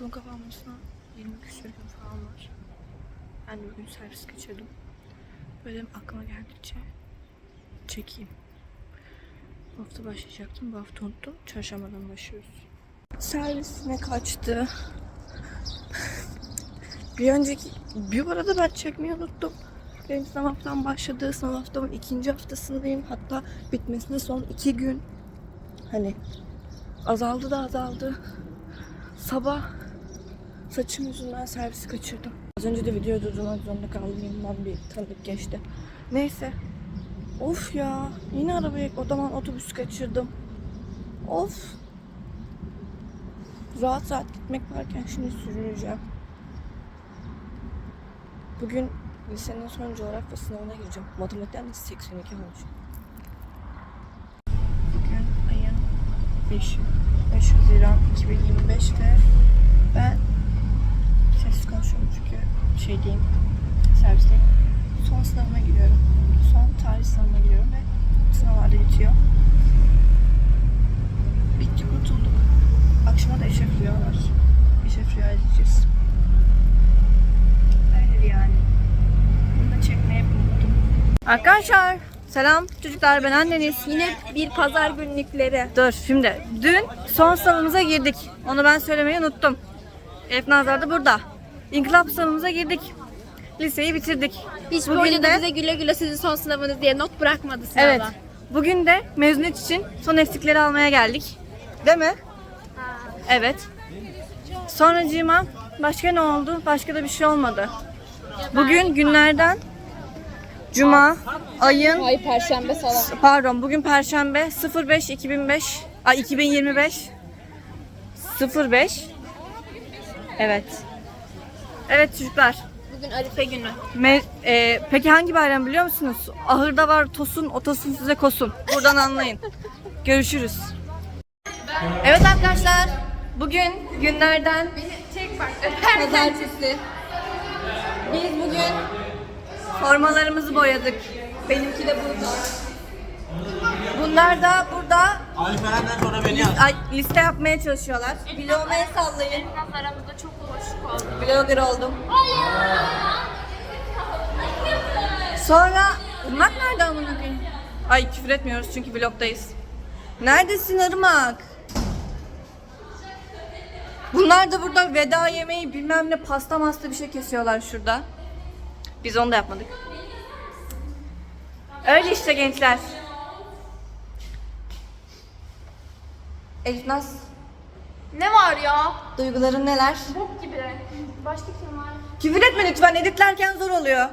Okulun kapanmasına 20 küsur gün falan var. Ben de bugün servis geçirdim. Böyle aklıma geldikçe çekeyim. Bu hafta başlayacaktım. Bu hafta unuttum. Çarşambadan başlıyoruz. Servis ne kaçtı? bir önceki... Bir arada ben çekmeyi unuttum. Benim sınav haftam başladı. Sınav haftamın ikinci haftasındayım. Hatta bitmesine son iki gün. Hani azaldı da azaldı. Sabah saçım yüzünden servisi kaçırdım. Az önce de video durdurmak zorunda kaldım. Yanımdan bir tanıdık geçti. Neyse. Of ya. Yine arabaya o zaman otobüs kaçırdım. Of. Rahat rahat gitmek varken şimdi sürüneceğim. Bugün lisenin son coğrafya sınavına gireceğim. Matematikten de 82 olmuş. Bugün ayın 5'i. 5 Haziran 2025 ve ben sessiz konuşuyorum çünkü şey diyeyim, servisteyim. Son sınavıma giriyorum. Son tarih sınavına giriyorum ve sınavlar da bitiyor. Bitti kurtulduk. Akşama da eşref rüya var. Eşref rüya edeceğiz. Öyle yani. Bunu da çekmeyi unuttum. Arkadaşlar selam çocuklar ben anneniz. Yine bir pazar günlükleri. Dur şimdi dün son sınavımıza girdik. Onu ben söylemeyi unuttum. Elif Nazar da burada. İnkılap sınavımıza girdik. Liseyi bitirdik. Hiçbir Bugün hoca de- bize güle güle sizin son sınavınız diye not bırakmadı sınava. Evet. Bugün de mezuniyet için son eksikleri almaya geldik. Değil mi? Evet. Sonracığıma başka ne oldu? Başka da bir şey olmadı. Bugün günlerden Cuma ayın Ay perşembe salı. pardon bugün Perşembe 05 2005 ay 2025 05 Evet. Evet çocuklar. Bugün Arife günü. Me- e, peki hangi bayram biliyor musunuz? Ahırda var tosun, o tosun size kosun. Buradan anlayın. Görüşürüz. Evet arkadaşlar. Bugün günlerden Çek bak. pazartesi. Biz bugün formalarımızı boyadık. Benimki de burada. Bunlar da burada Alperen'den sonra beni al. ay, liste yapmaya çalışıyorlar. Vlog'u sallayın. Aramızda çok Vlogger oldum. Sonra Irmak nerede amına koyayım? Ay küfür etmiyoruz çünkü vlogdayız. Neredesin Irmak? Bunlar da burada veda yemeği bilmem ne pasta masta bir şey kesiyorlar şurada. Biz onu da yapmadık. Öyle işte gençler. Elif Naz, Ne var ya? duyguların neler? Bok gibi. Başka kim var? Küfür etme lütfen editlerken zor oluyor.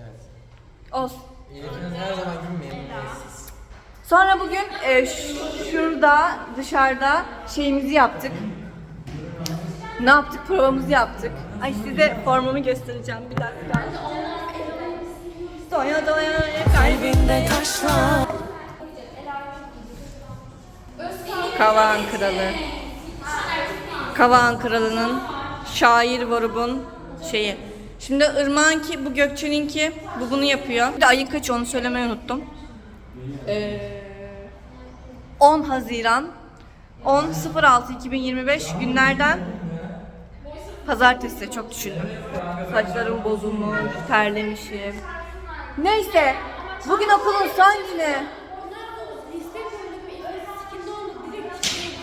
Evet. Olsun. İlkiniz her zaman gülmeyin. Sonra bugün e, şurada dışarıda şeyimizi yaptık. Ne yaptık? Provamızı yaptık. Ay size formamı göstereceğim bir dakika. Doya doya kalbinde taşlar. Kavağın Kralı. Kavağın Kralı'nın şair Vorub'un şeyi. Şimdi Irmak'ınki, bu Gökçe'ninki, bu bunu yapıyor. Bir de ayın kaçı onu söylemeyi unuttum. Ee, 10 Haziran 10 06 2025 günlerden pazartesi çok düşündüm. Saçlarım bozulmuş, terlemişim. Neyse, bugün okulun son günü.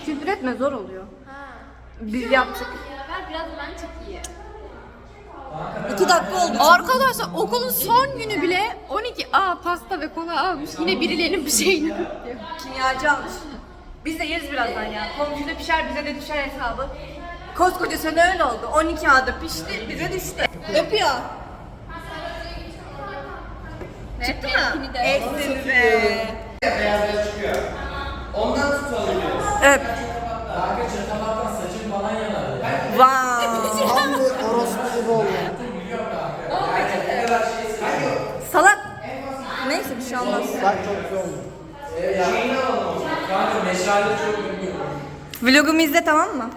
Küfür etme zor oluyor. Biz yaptık. Ver biraz ben çekeyim. 2 dakika oldu. Arkadaşlar okulun son günü bile 12 a pasta ve kola almış. Yine birilerinin bir şeyini. Kimyacı almış. Biz de yeriz birazdan ya. Komşuda pişer bize de düşer hesabı. Koskoca sene öyle oldu. 12 adı pişti bize düştü. Öpüyor. Çıktı mı? Eksinize. Beyazlar çıkıyor. Ondan tut alıyoruz. Öp. Kanka çatamaktan saçın falan yanar. Wow. Tam bir orospu gibi oldu. Salak. Neyse Bak çok güzel oldu. Şeyini alalım. Kanka meşale çok ünlü. Vlogumu izle tamam mı?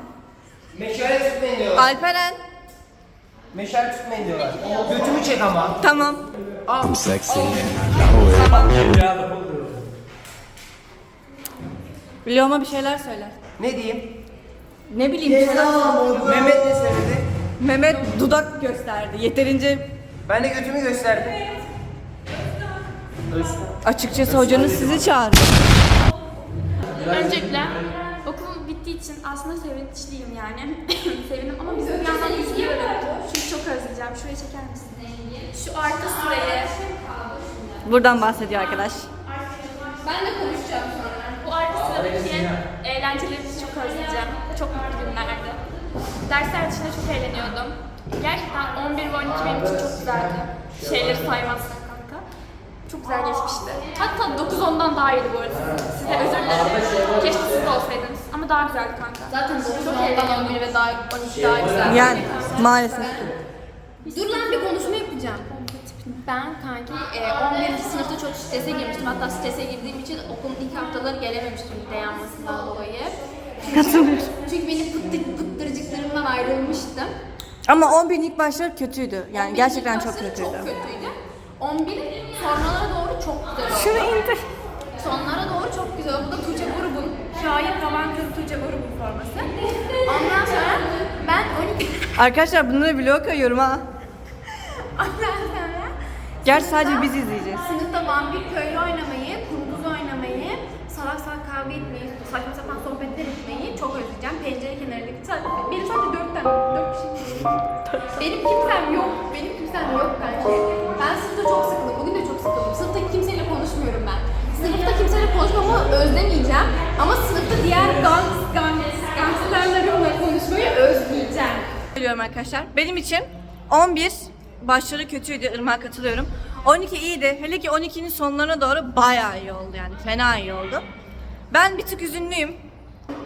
Meşale tutmayın diyorlar. Alperen. Meşale tutmayın diyorlar. Götümü çek ama. Tamam. I'm sexy. Vloguma bir şeyler söyle. Ne diyeyim? Ne bileyim Mehmet ne söyledi? Mehmet dudak gösterdi. Yeterince Ben de götümü gösterdim. Açıkçası hocanız sizi çağırdı. Öncelikle okulum bittiği için aslında sevinçliyim yani. Sevindim ama bizim bir yandan üzülüyorum. Çünkü çok özleyeceğim. Şuraya çeker misin? Şu arka sırayı. Buradan bahsediyor arkadaş. Ben de konuşacağım sonra. Bu arka sıradaki eğlencelerimizi çok özleyeceğim. Çok mutlu günlerdi. Dersler dışında çok eğleniyordum. Gerçekten 11 ve 12 benim için çok güzeldi. Şeyleri saymazsak. Çok güzel geçmişti. Hatta 9-10'dan daha iyiydi bu arada. Size özür dilerim. Keşke siz de olsaydınız. Ama daha güzeldi kanka. Zaten 9-10'dan 11 ve daha 12 daha güzel. Yani maalesef. Dur lan bir konuşma yapacağım. Ben kanki e, 11. sınıfta çok strese girmiştim. Hatta strese girdiğim için okulun ilk haftaları gelememiştim de yanmasından dolayı. Çünkü benim pıttır, pıttırcıklarımdan ayrılmıştım. Ama 11'in ilk başları kötüydü. Yani 11'in gerçekten çok kötüydü. Çok kötüydü. 11'in sonralara doğru çok güzel oldu. Şunu indir. Sonlara doğru çok güzel oldu. Bu da Tuğçe grubun, Şahin Kavancı Tuğçe grubun forması. Ondan sonra ben 12 Arkadaşlar bunları vlog koyuyorum ha. Ondan sonra Gerçi sadece biz izleyeceğiz. Sınıfta vampir köylü oynamayı, kunduz oynamayı, salak salak kavga etmeyi, saçma sapan sohbetler etmeyi çok özleyeceğim. Pencere kenarındaki benim sadece dört tane, dört kişi Benim kimsem yok, benim kimsem yok bence. Ben sınıfta çok sıkıldım, bugün de çok sıkıldım. Sınıfta kimseyle konuşmuyorum ben. Sınıfta kimseyle konuşmamı özlemeyeceğim. Ama sınıfta diğer gangs, gangs, gangsterlerimle konuşmayı özleyeceğim. Söylüyorum arkadaşlar. Benim için 11 başları kötüydü. Irmak'a katılıyorum. 12 iyiydi. Hele ki 12'nin sonlarına doğru bayağı iyi oldu yani. Fena iyi oldu. Ben bir tık üzünlüyüm.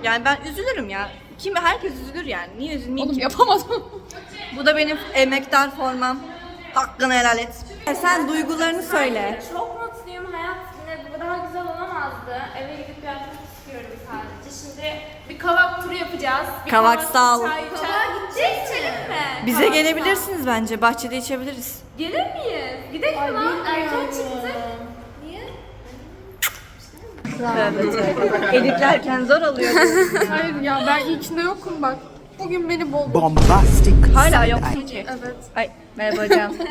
Yani ben üzülürüm ya. Kim herkes üzülür yani. Niye üzülmeyeyim ki? Yapamadım. Bu da benim emektar formam. Hakkını helal et. E sen duygularını söyle. Çok mutluyum. Hayat yine bu daha güzel olamazdı. Eve gidip yatmak istiyorum sadece. Şimdi bir kavak turu yapacağız. Bir Kavak sağ ol. Çay, Kavağa gidecek içelim mi? Bize Kavak gelebilirsiniz bence. Bahçede içebiliriz. sağ. Gelir miyiz? Gidelim mi lan? Erken çıktık. Niye? Editlerken zor oluyor. Hayır ya ben ilkinde yokum bak. Bugün beni bol Bombastic. Hala yoksun ki. Evet. Ay merhaba hocam.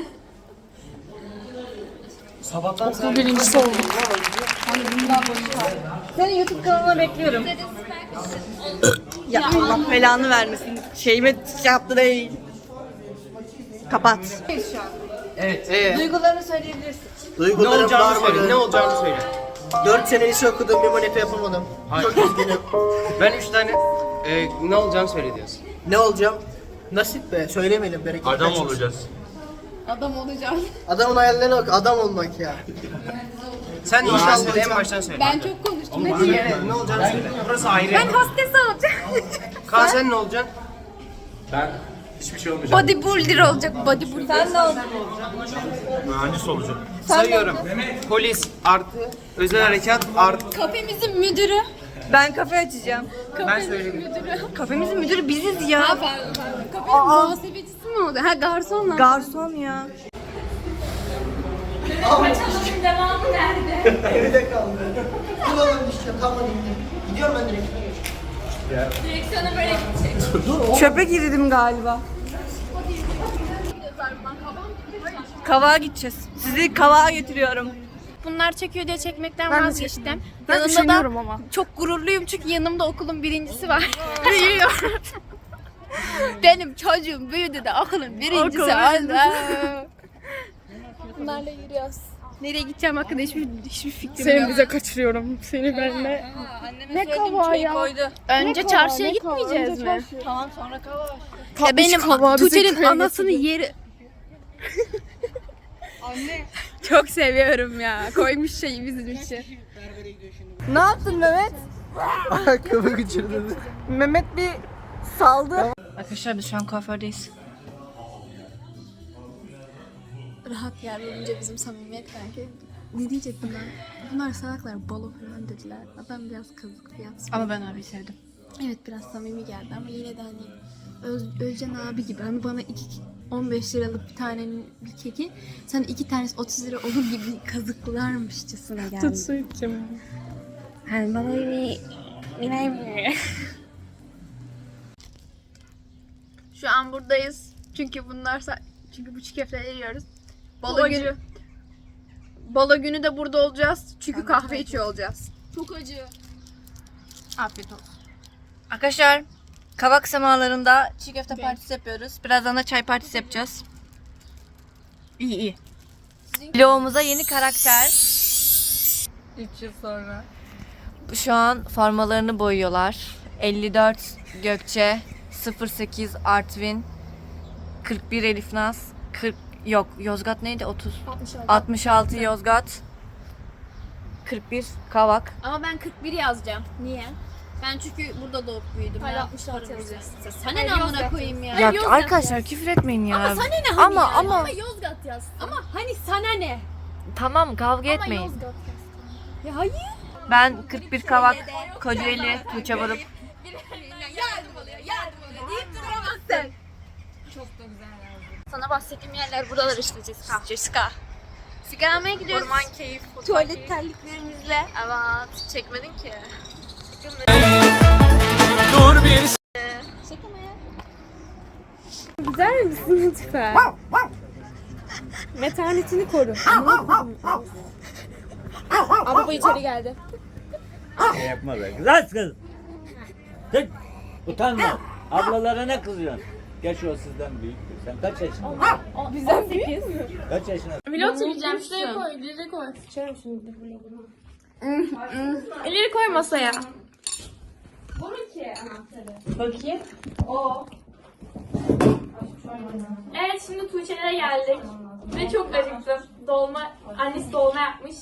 Sabahtan sen birincisi oldum. Seni YouTube kanalına bekliyorum. ya Allah belanı vermesin. Şeyime şey yaptı değil. Kapat. Evet. Ee, Duygularını söyleyebilirsin. ne Duygularım olacağını söyle. Ne olacağını söyle. 4 sene lise okudum bir manita yapamadım. Çok üzgünüm. Ben üç tane e, ne olacağını söyle diyorsun. ne olacağım? Nasip be söylemeyelim bereket. Adam çıksın. olacağız. Adam olacağım. Adamın hayallerine bak adam olmak ya. Sen inşallah söyle en baştan söyle. Ben çok konuştum. Ne diyeyim? Ne olacağını söyle. Burası ayrı. Ben hostes olacağım. Kaan sen ne olacaksın? Ben hiçbir şey olmayacağım. Bodybuilder olacak. Bodybuilder. Sen ne oldun? Mühendis olacağım. Sayıyorum. Polis artı özel harekat artı. Kafemizin müdürü. Ben kafe açacağım. Ben söyleyeyim. Kafemizin müdürü biziz ya. Pardon pardon. Kafenin muhasebecisi mi oldu? Ha garson lan. Garson ya. Paçaların devamı nerede? Evde kaldı. Bulalım işte kalmadı gitti. Gidiyorum ben direkt. Direksiyona böyle gidecek. Çöpe girdim galiba. Kavağa gideceğiz. Sizi kavağa getiriyorum. Bunlar çekiyor diye çekmekten Ben de vazgeçtim. Ben Yanımda da ama. çok gururluyum çünkü yanımda okulun birincisi var. Büyüyor. Benim çocuğum büyüdü de okulun birincisi Okulun oldu. Bunlarla yürüyoruz. Nereye gideceğim hakkında hiçbir, hiçbir fikrim Seni yok. bize kaçırıyorum. Seni benle. Ne kavağı ya? Koydu. Önce çarşıya kavağı, gitmeyeceğiz kavağı? mi? Tamam sonra kava. Ya benim kavağı bizi Tuğçe'nin köye anasını yeri... Çok seviyorum ya. Koymuş şeyi bizim için. Ne yaptın Mehmet? Ayakkabı kaçırdı. Mehmet bir saldı. Arkadaşlar biz şu an kuafördeyiz. Rahat yer olunca bizim samimiyet kanki. Ne diyecektim ben? Bunlar salaklar balo falan dediler. Adam biraz kazık yapsın. Ama ben abi sevdim. Evet biraz samimi geldi ama yine de hani Öz, Özcan abi gibi hani bana iki 15 liralık bir tanenin bir keki sen iki tanesi 30 lira olur gibi kazıklarmışçasına geldi. Tut su içeceğim. Hani bana bir Şu an buradayız. Çünkü bunlar sa- çünkü bu çiğ köfteleri yiyoruz. Balo günü. Balo günü de burada olacağız. Çünkü kahve içiyor olacağız. Çok acı. Afiyet olsun. Arkadaşlar kavak semalarında çiğ köfte partisi yapıyoruz. Birazdan da çay partisi yapacağız. İyi iyi. Vlogumuza yeni karakter. 3 yıl sonra. Şu an formalarını boyuyorlar. 54 Gökçe, 08 Artvin, 41 Elif Naz, 40 yok Yozgat neydi 30 66 Yozgat, 41 Kavak. Ama ben 41 yazacağım. Niye? Ben çünkü burada doğup büyüdüm. Hayır 66 yazacağım. Sana ne amına koyayım ya? Ya Yozgat arkadaşlar yaz. küfür etmeyin ya. Ama sana ne hani Ama yani? ama Ama Yozgat yaz. Ama hani sana ne? tamam kavga Ama etmeyin. Yozgat yaz. Ya hayır. Ben 41 Kavak, Kocaeli, Tuğçe Barut. yardım oluyor, yardım oluyor deyip duramazsın. Çok da güzel yazdım. Sana bahsettiğim yerler buralar işte Jessica. Jessica. Sigara almaya gidiyoruz. Orman keyif. Tuvalet terliklerimizle. Evet. Çekmedin ki. Dur bir Şaka mı ya? Güzel misin lütfen? Metanetini koru. Ama bu içeri geldi. Şey yapma be. Kız kız. Tık. Utanma. Ablalara ne kızıyorsun? Geç o sizden büyüktür. Sen kaç yaşındasın? Bizden 8. Kaç yaşındasın? Vlog çekeceğim. Şuraya koy. İleri koy. İleri koy masaya. Evet şimdi Tuğçe'lere geldik. Ve çok acıktım. Dolma, annesi dolma yapmış.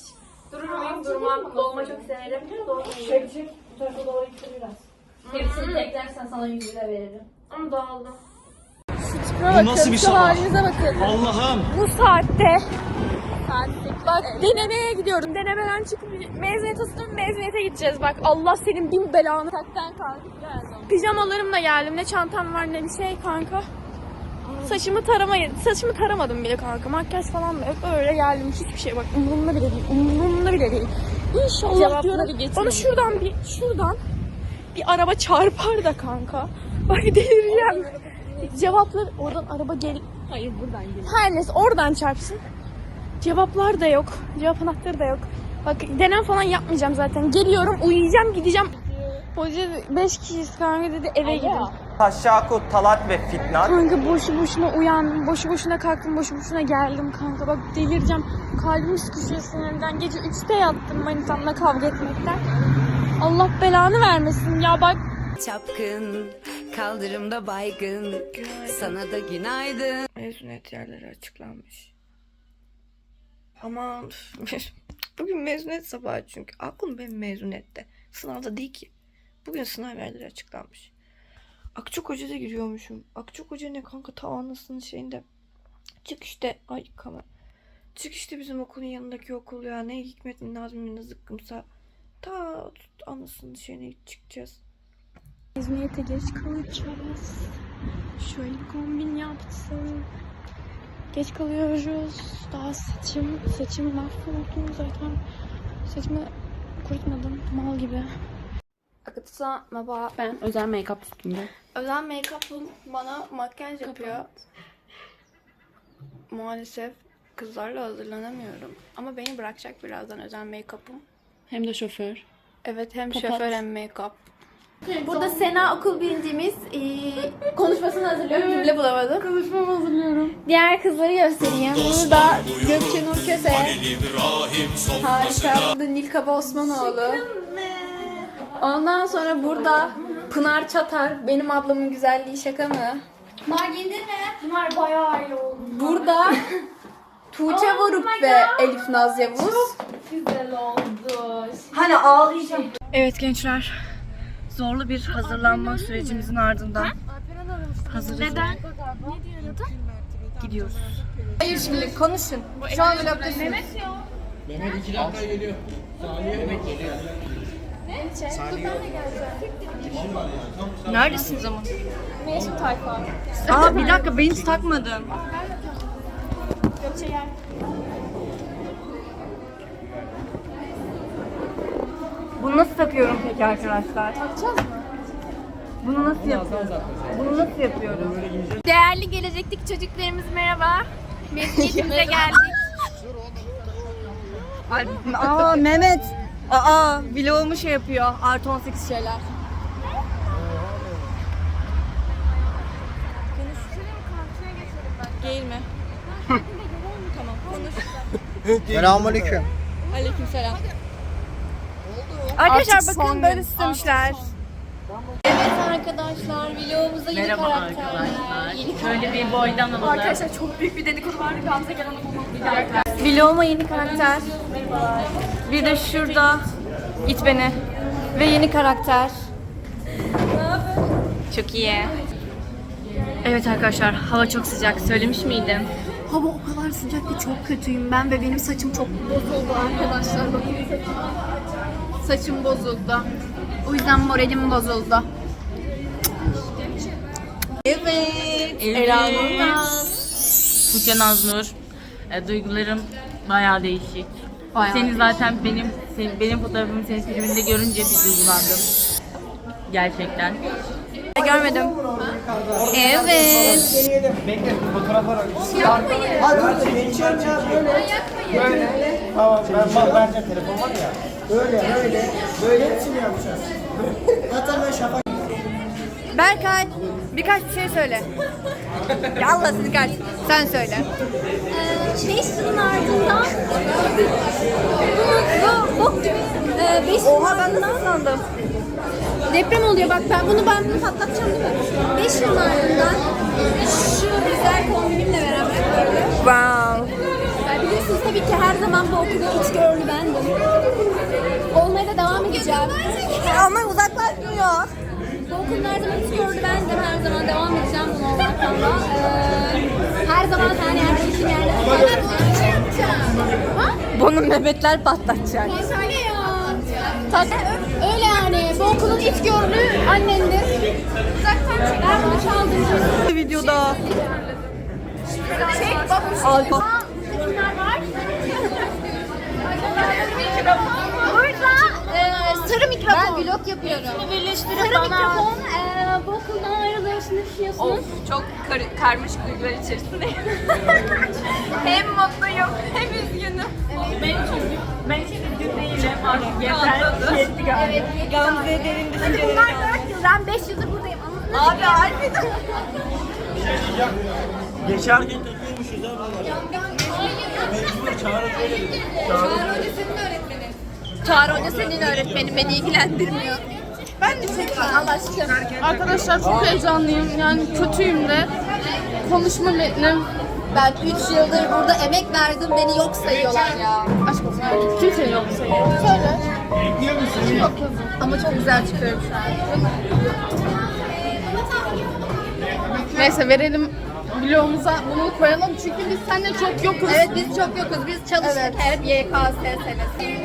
Durur muyum? Durmam. Dolma çok severim. Dolma Çek çek. Bu tarafa doğru gitti biraz. Hepsini teklersen sana 100 lira veririm. Ama dağıldı. Bu nasıl bir sabah? bakın. Allah'ım. Bu saatte Bak denemeye gidiyorum. Denemeden çıkıp mezuniyet asıyorum. Mezuniyete gideceğiz. Bak Allah senin bin belanı. Taktan kalkıp geldim. Pijamalarımla geldim. Ne çantam var ne bir şey kanka. Saçımı taramayı, saçımı taramadım bile kanka. Makyaj falan da. Öyle geldim. Hiçbir şey bak umurumda bile değil. Umurumda bile değil. İnşallah Cevapları diyorum. Bana şuradan bir, şuradan bir araba çarpar da kanka. Bak delireceğim. Cevaplar oradan araba gel. Hayır buradan gel. Her neyse oradan çarpsın. Cevaplar da yok. Cevap anahtarı da yok. Bak denem falan yapmayacağım zaten. Geliyorum uyuyacağım gideceğim. Hoca 5 kişiyiz kanka dedi eve gidin. Taşşaku, Talat ve Fitnat. Kanka boşu boşuna uyandım. Boşu boşuna kalktım. Boşu boşuna geldim kanka. Bak delireceğim. Kalbim sıkışıyor sinirden. Gece 3'te yattım manitamla kavga etmekten. Allah belanı vermesin ya bak. Çapkın, kaldırımda baygın, sana da günaydın. Mezuniyet yerleri açıklanmış. Aman üf. bugün mezuniyet sabahı çünkü. Aklım benim mezuniyette. Sınavda değil ki. Bugün sınav yerleri açıklanmış. Akçok Hoca'da giriyormuşum. Akçok Hoca ne kanka ta anasının şeyinde. Çık işte. Ay kamera. Çık işte bizim okulun yanındaki okul ya. Ne Hikmet mi Nazmi mi ne zıkkımsa. Ta anasının şeyine çıkacağız. Mezuniyete geç kalacağız. Şöyle kombin yaptım. Geç kalıyoruz. Daha saçım, saçım mahvoldu zaten. Saçımı kurutmadım mal gibi. Akıtsa merhaba. Ben özel make-up üstünde. Özel make-up'ım bana makyaj yapıyor. Maalesef kızlarla hazırlanamıyorum. Ama beni bırakacak birazdan özel make-up'ım. Hem de şoför. Evet hem şoför hem make-up. Burada Sena okul birincimiz eee, konuşmasını hazırlıyor. Cümle bulamadım. Konuşmamı hazırlıyorum. Diğer kızları göstereyim. Burada Gökçe Nur Köse. Harika. Burada Nilkaba Osmanoğlu. Ondan sonra burada Pınar Çatar. Benim ablamın güzelliği şaka mı? Bunlar giyindirme. Bunlar bayağı iyi oldu. Burada Tuğçe Varuk ve Elif Naz Yavuz. Güzel oldu. Hani ağlayacağım. Evet gençler. Zorlu bir hazırlanma sürecimizin ardından hazırız. Neden? Gidiyoruz. Hayır şimdi konuşun. Şu an vlogdasınız. Neredesiniz ama? Mesut Tayfa. Aa bir dakika ben hiç takmadım. Gökçe gel. Bunu nasıl takıyorum peki arkadaşlar? Takacağız mı? Bunu nasıl yapıyorum? Bunu nasıl yapıyorum? Değerli gelecekteki çocuklarımız merhaba. Mezuniyetimize geldik. Aa Mehmet. Aa vlogumu şey yapıyor. Artı 18 şeyler. Değil mi? tamam konuş. Selamünaleyküm. Aleykümselam. Arkadaşlar bakın böyle istemişler. Evet arkadaşlar vlogumuza yeni karakterler. Yeni Şöyle bir boydan alalım. Arkadaşlar çok büyük bir dedikodu vardı. Gamze gelen bulmak Vloguma yeni karakter. Bir de şurada it beni. Ve yeni karakter. Çok iyi. Evet arkadaşlar hava çok sıcak. Söylemiş miydim? Hava o kadar sıcak ki çok kötüyüm ben ve benim saçım çok bozuldu arkadaşlar. Bakın saçım. Saçım bozuldu. O yüzden moralim bozuldu. Evet. Tuğçe Naznur. E, duygularım bayağı değişik. Seni zaten benim senin, benim fotoğrafımı senin filminde görünce bir duygulandım. Gerçekten. Görmedim. Evet. Bekle fotoğraf var. Hadi geçiyorum ya böyle. Tamam ben bak vereceğim telefon var ya. Böyle böyle. Böyle hepsini yapacağız. Ben şafak Berkay birkaç bir şey söyle. ya Allah seni kahretsin. Sen söyle. 5 yılın ardından bu, bu bok gibi 5 yılın Oha ben ardından nasıl sandım? deprem oluyor bak ben bunu ben bunu patlatacağım değil mi? 5 yılın ardından şu güzel kombinimle beraber böyle. Wow. Yani biliyorsunuz tabii ki her zaman bu okulun iç görünü bendim. Edeceğim. Ama uzaklaşmıyor. Bu okulun her zaman iç görünü bendim. Her zaman devam edeceğim bunu olmaktan da. Ee, her zaman yani her şeyin yerlerinde. Ha? Bunu Mehmetler patlatacak. Söyle ya. Tabii öyle yani. Bu okulun iç görünü annendir. Uzaktan çek. Ben bunu çaldım. Videoda. Çek babuş. Alfa. Kimler var? Burada sarı mikrofon. Ben vlog yapıyorum. birleştirip Sarı mikrofon. E, bu okuldan ayrılıyorsunuz, yaşıyorsunuz. Çok kar- karmaşık duygular içerisindeyim. hem mutluyum hem üzgünüm. Ben çok ben hiç üzgün değilim. Artık yeter. Yetti galiba. Evet. Gamze derin Hadi düşünceleri. bunlar 4 yıl. Ben 5 yıldır buradayım. Anladın Abi harbiden. Geçerken takıyormuşuz ha valla. Çağrı böyle dedi. Çağrı Hoca senin öğretmenin beni ilgilendirmiyor. Ben de çekiyorum Allah aşkına. Arkadaşlar çok heyecanlıyım. Yani kötüyüm de. Konuşma metnim. Ben 3 yıldır burada emek verdim beni yok sayıyorlar ya. Aşk olsun. Kimse yok sayıyor. Söyle. Bekliyor musun? Ama çok güzel çıkıyorum şu an. Neyse verelim vlogumuza bunu koyalım çünkü biz seninle çok yokuz. Evet biz çok yokuz. Biz çalıştık hep YKS senesi.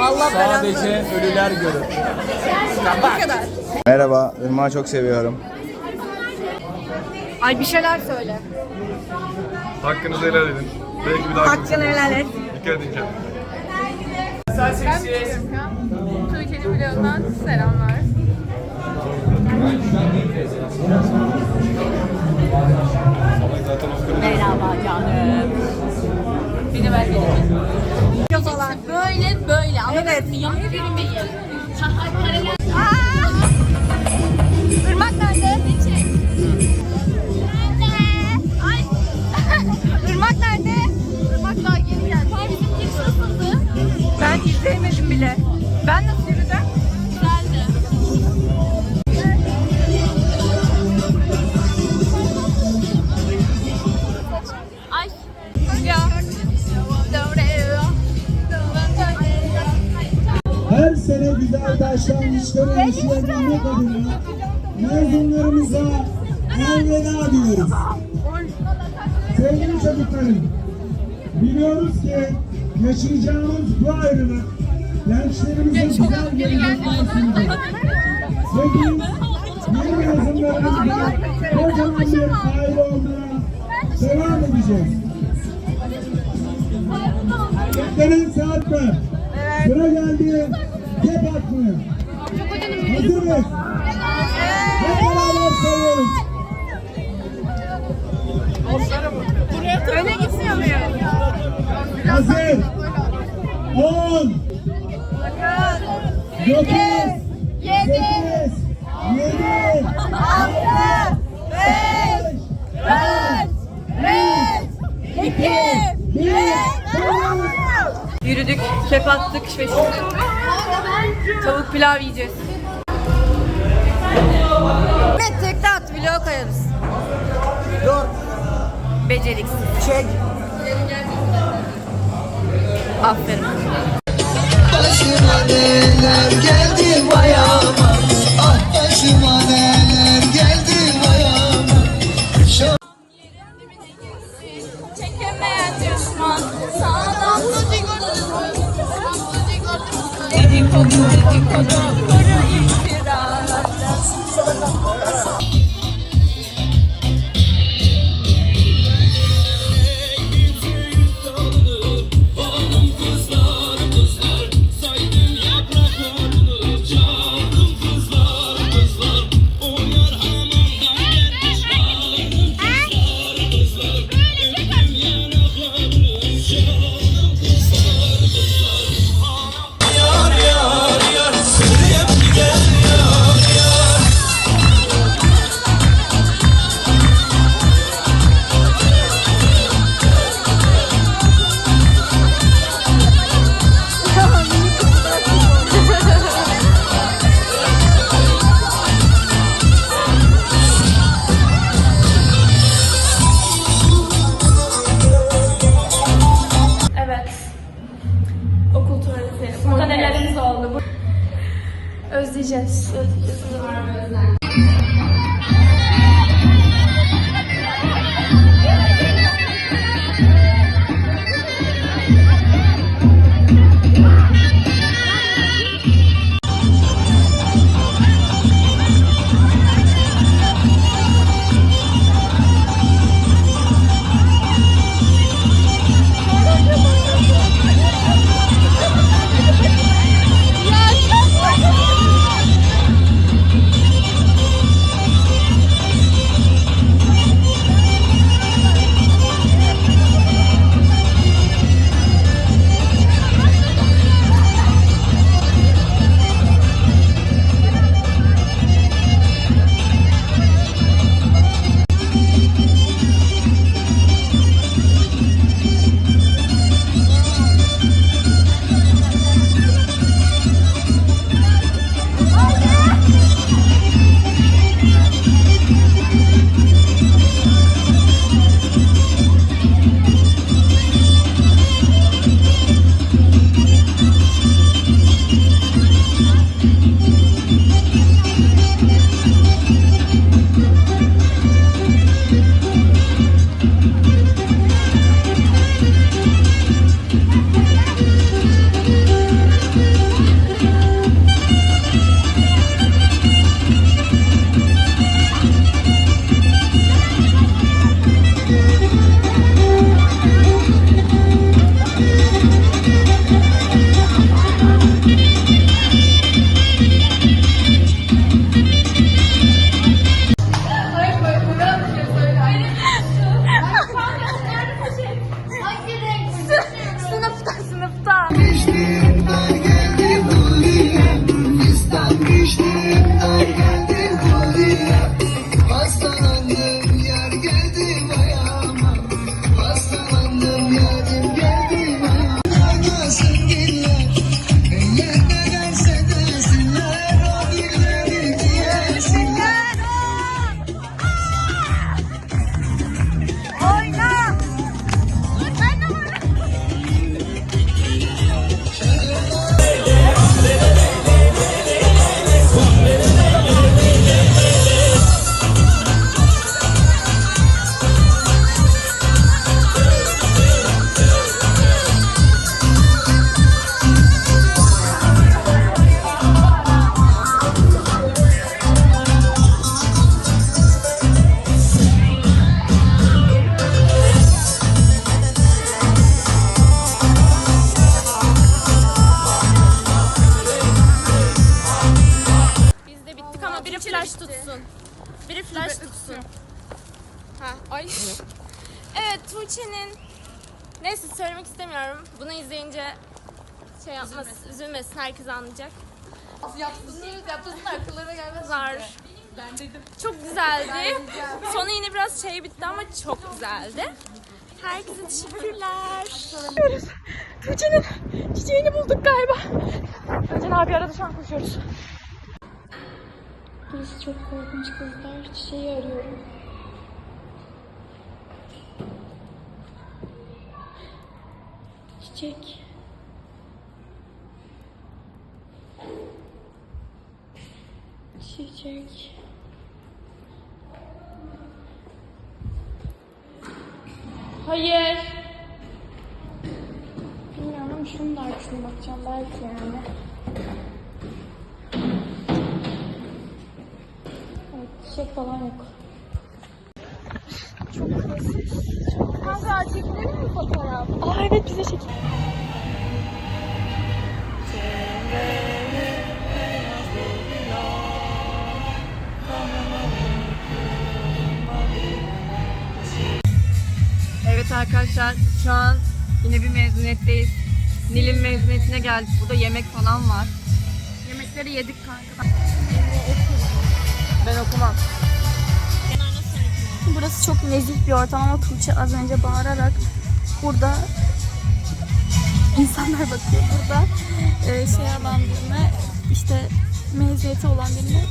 Allah. Sadece ölüler görür. Bu kadar. Merhaba, Irmak'ı çok seviyorum. Ay bir şeyler söyle. Hakkınızı helal edin. Belki bir daha Hakkını helal et. dikkat edin kendinize. Türkiye'nin vlogundan selamlar. Merhaba canım. Beni ver beni. Falan. Böyle böyle anladın Evet. mı? Yanlış yürümeyi. Ha, ha, paralel. Irmak nerede? Ay. Irmak nerede? Bak daha geri geldi. Ben izleyemedim bile. Ben nasıl Güzel başlangıçları yaşayabilmek adına mezunlarımıza elveda diyoruz. Sevgili çocuklarım, biliyoruz ki yaşayacağımız bu ayrılık gençlerimize güzel gelecekler sunacak. Ve biz yeni mezunlarımızla kocaman bir aile olmaya devam edeceğiz. Beklenen saatler. Sıra geldi. Cep atmaya. Hazır mıyız? Hep beraber sayıyoruz. Öne gitmiyor muyum? Hazır. 10 9 8 7 Yürüdük, kep attık ve şimdi tavuk pilav yiyeceğiz. Evet tekte at vlog koyarız. Beceriksiz. Çek. Aferin. Başıma neler geldi ayağıma Lord, Lord, Lord. Özleyeceğiz. Özleyeceğiz. Herkes anlayacak. Yaptığını, yaptığını akıllara gelmez. Var. Ben dedim. Çok güzeldi. Sonu yine biraz şey bitti ama çok güzeldi. Herkese teşekkürler. Tuğçe'nin çiçeğini bulduk galiba. Tuğçe abi aradı şu an koşuyoruz. Burası çok korkunç kızlar. Çiçeği arıyorum. Çiçek. Çiçek. Hayır. Bilmiyorum şunun da arkasına bakacağım belki yani. Evet, çiçek falan yok. Çok. Çok Kanka çekilelim mi fotoğraf? Aa evet bize çekin. Arkadaşlar şu an yine bir mezuniyetteyiz. Nil'in mezuniyetine geldik. Burada yemek falan var. Yemekleri yedik kanka. Ben okumam. Burası çok nezih bir ortam ama Tuğçe az önce bağırarak burada insanlar bakıyor. Burada e, şey alan birine işte mezuniyeti olan birine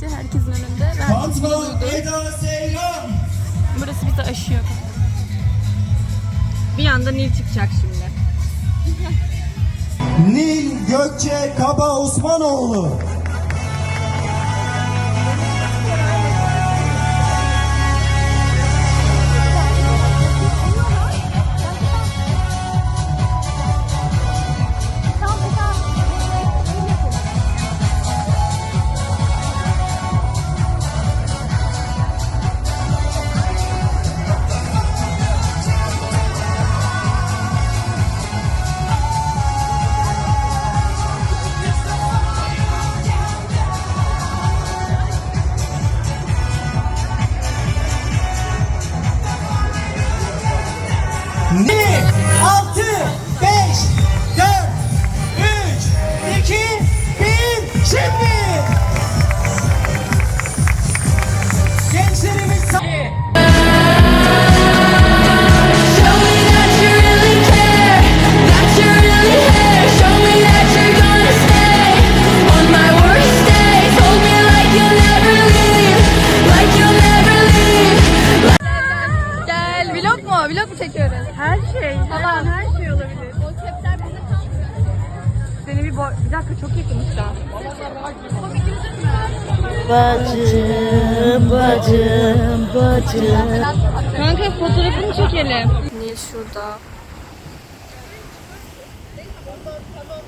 herkesin önünde Fatma. Eda Seyran. Burası bizi aşıyor. Bir anda Nil çıkacak şimdi. Nil Gökçe Kaba Osmanoğlu.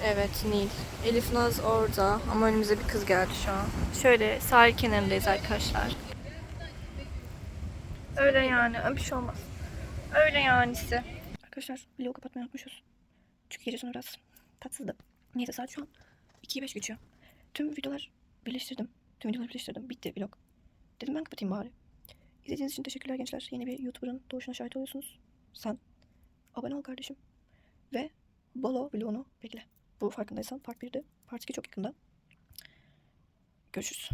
Evet Nil. Elif Naz orada ama önümüze bir kız geldi şu an. Şöyle sahil kenarındayız arkadaşlar. Öyle yani. Bir şey olmaz. Öyle yanisi. Arkadaşlar vlogu kapatmayı unutmuşuz. Çünkü gece sonu biraz tatsızdı. Neyse saat şu an 2'yi 5 geçiyor. Tüm videolar birleştirdim. Tüm videoları birleştirdim. Bitti vlog. Dedim ben kapatayım bari. İzlediğiniz için teşekkürler gençler. Yeni bir YouTuber'ın doğuşuna şahit oluyorsunuz. Sen abone ol kardeşim. Ve Bolo vlogunu bekle. Bu farkındaysan part 1'de part 2 çok yakında. Görüşürüz.